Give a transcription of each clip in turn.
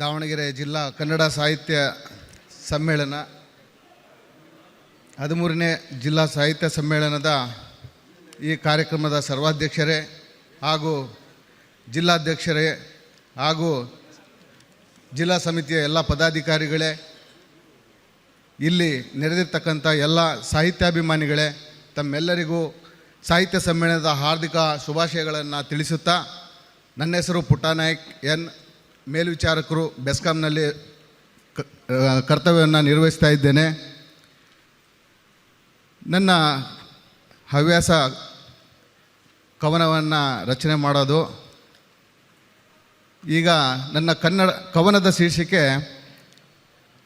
ದಾವಣಗೆರೆ ಜಿಲ್ಲಾ ಕನ್ನಡ ಸಾಹಿತ್ಯ ಸಮ್ಮೇಳನ. ಹದಿಮೂರನೇ ಜಿಲ್ಲಾ ಸಾಹಿತ್ಯ ಸಮ್ಮೇಳನದ ಈ ಕಾರ್ಯಕ್ರಮದ ಸರ್ವಾಧ್ಯಕ್ಷರೇ ಹಾಗೂ ಜಿಲ್ಲಾಧ್ಯಕ್ಷರೇ ಹಾಗೂ ಜಿಲ್ಲಾ ಸಮಿತಿಯ ಎಲ್ಲ ಪದಾಧಿಕಾರಿಗಳೇ, ಇಲ್ಲಿ ನೆರೆದಿರ್ತಕ್ಕಂಥ ಎಲ್ಲ ಸಾಹಿತ್ಯಾಭಿಮಾನಿಗಳೇ, ತಮ್ಮೆಲ್ಲರಿಗೂ ಸಾಹಿತ್ಯ ಸಮ್ಮೇಳನದ ಹಾರ್ದಿಕ ಶುಭಾಶಯಗಳನ್ನು ತಿಳಿಸುತ್ತಾ, ನನ್ನ ಹೆಸರು ಪುಟ್ಟನಾಯಕ್ ಎನ್ ಮೇಲ್ವಿಚಾರಕರು ಬೆಸ್ಕಾಂನಲ್ಲಿ ಕರ್ತವ್ಯವನ್ನು ನಿರ್ವಹಿಸ್ತಾ ಇದ್ದೇನೆ. ನನ್ನ ಹವ್ಯಾಸ ಕವನವನ್ನು ರಚನೆ ಮಾಡೋದು. ಈಗ ನನ್ನ ಕನ್ನಡ, ಕವನದ ಶೀರ್ಷಿಕೆ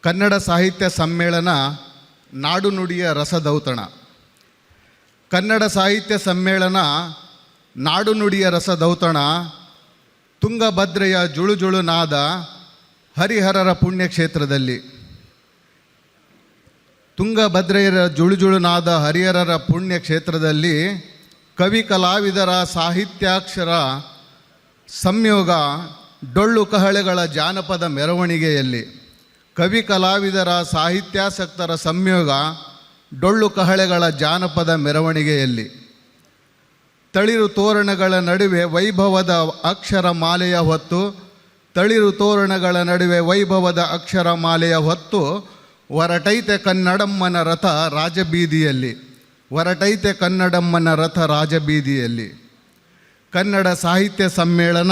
ಕನ್ನಡ ಸಾಹಿತ್ಯ ಸಮ್ಮೇಳನ ನಾಡು ನುಡಿಯ ರಸದೌತಣ. ಕನ್ನಡ ಸಾಹಿತ್ಯ ಸಮ್ಮೇಳನ ನಾಡು ನುಡಿಯ ರಸದೌತಣ ತುಂಗಭದ್ರೆಯ ಜುಳುಜುಳು ನಾದ ಹರಿಹರರ ಪುಣ್ಯಕ್ಷೇತ್ರದಲ್ಲಿ. ತುಂಗಭದ್ರೆಯರ ಜುಳುಜುಳುನಾದ ಹರಿಹರರ ಪುಣ್ಯಕ್ಷೇತ್ರದಲ್ಲಿ ಕವಿ ಕಲಾವಿದರ ಸಾಹಿತ್ಯಾಕ್ಷರ ಸಂಯೋಗ ಡೊಳ್ಳು ಕಹಳೆಗಳ ಜಾನಪದ ಮೆರವಣಿಗೆಯಲ್ಲಿ. ಕವಿ ಕಲಾವಿದರ ಸಾಹಿತ್ಯಾಸಕ್ತರ ಸಂಯೋಗ ಡೊಳ್ಳು ಕಹಳೆಗಳ ಜಾನಪದ ಮೆರವಣಿಗೆಯಲ್ಲಿ. ತಳಿರು ತೋರಣಗಳ ನಡುವೆ ವೈಭವದ ಅಕ್ಷರ ಮಾಲೆಯ ಹೊತ್ತು, ತಳಿರು ತೋರಣಗಳ ನಡುವೆ ವೈಭವದ ಅಕ್ಷರ ಮಾಲೆಯ ಹೊತ್ತು, ಹೊರಟೈತೆ ಕನ್ನಡಮ್ಮನ ರಥ ರಾಜಬೀದಿಯಲ್ಲಿ, ಹೊರಟೈತೆ ಕನ್ನಡಮ್ಮನ ರಥ ರಾಜಬೀದಿಯಲ್ಲಿ. ಕನ್ನಡ ಸಾಹಿತ್ಯ ಸಮ್ಮೇಳನ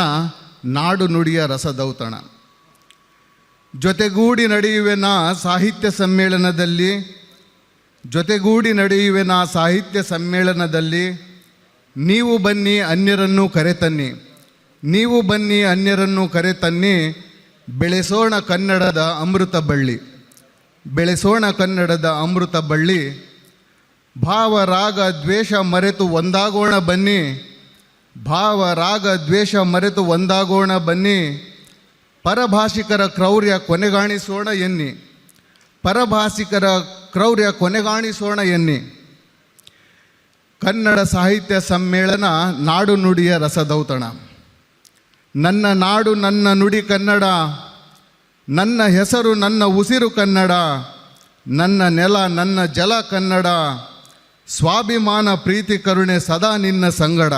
ನಾಡು ನುಡಿಯ ರಸದೌತಣ. ಜೊತೆಗೂಡಿ ನಡೆಯುವೆನ ಸಾಹಿತ್ಯ ಸಮ್ಮೇಳನದಲ್ಲಿ, ಜೊತೆಗೂಡಿ ನಡೆಯುವೆನ ಸಾಹಿತ್ಯ ಸಮ್ಮೇಳನದಲ್ಲಿ ನೀವು ಬನ್ನಿ ಅನ್ಯರನ್ನು ಕರೆತನ್ನಿ. ನೀವು ಬನ್ನಿ ಅನ್ಯರನ್ನು ಕರೆತನ್ನಿ. ಬೆಳೆಸೋಣ ಕನ್ನಡದ ಅಮೃತ ಬಳ್ಳಿ. ಬೆಳೆಸೋಣ ಕನ್ನಡದ ಅಮೃತ ಬಳ್ಳಿ. ಭಾವ, ರಾಗ, ದ್ವೇಷ ಮರೆತು ಒಂದಾಗೋಣ ಬನ್ನಿ. ಭಾವ, ರಾಗ, ದ್ವೇಷ ಮರೆತು ಒಂದಾಗೋಣ ಬನ್ನಿ. ಪರಭಾಷಿಕರ ಕ್ರೌರ್ಯ ಕೊನೆಗಾಣಿಸೋಣ ಎನ್ನಿ. ಪರಭಾಷಿಕರ ಕ್ರೌರ್ಯ ಕೊನೆಗಾಣಿಸೋಣ ಎನ್ನಿ. ಕನ್ನಡ ಸಾಹಿತ್ಯ ಸಮ್ಮೇಳನ ನಾಡು ನುಡಿಯ ರಸದೌತಣ. ನನ್ನ ನಾಡು ನನ್ನ ನುಡಿ ಕನ್ನಡ, ನನ್ನ ಹೆಸರು ನನ್ನ ಉಸಿರು ಕನ್ನಡ, ನನ್ನ ನೆಲ ನನ್ನ ಜಲ ಕನ್ನಡ, ಸ್ವಾಭಿಮಾನ ಪ್ರೀತಿ ಕರುಣೆ ಸದಾ ನಿನ್ನ ಸಂಗಡ.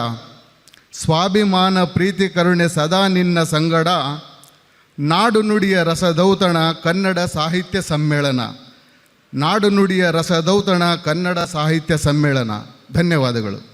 ಸ್ವಾಭಿಮಾನ ಪ್ರೀತಿ ಕರುಣೆ ಸದಾ ನಿನ್ನ ಸಂಗಡ. ನಾಡು ನುಡಿಯ ರಸದೌತಣ ಕನ್ನಡ ಸಾಹಿತ್ಯ ಸಮ್ಮೇಳನ. ನಾಡು ನುಡಿಯ ರಸದೌತಣ ಕನ್ನಡ ಸಾಹಿತ್ಯ ಸಮ್ಮೇಳನ. ಧನ್ಯವಾದಗಳು.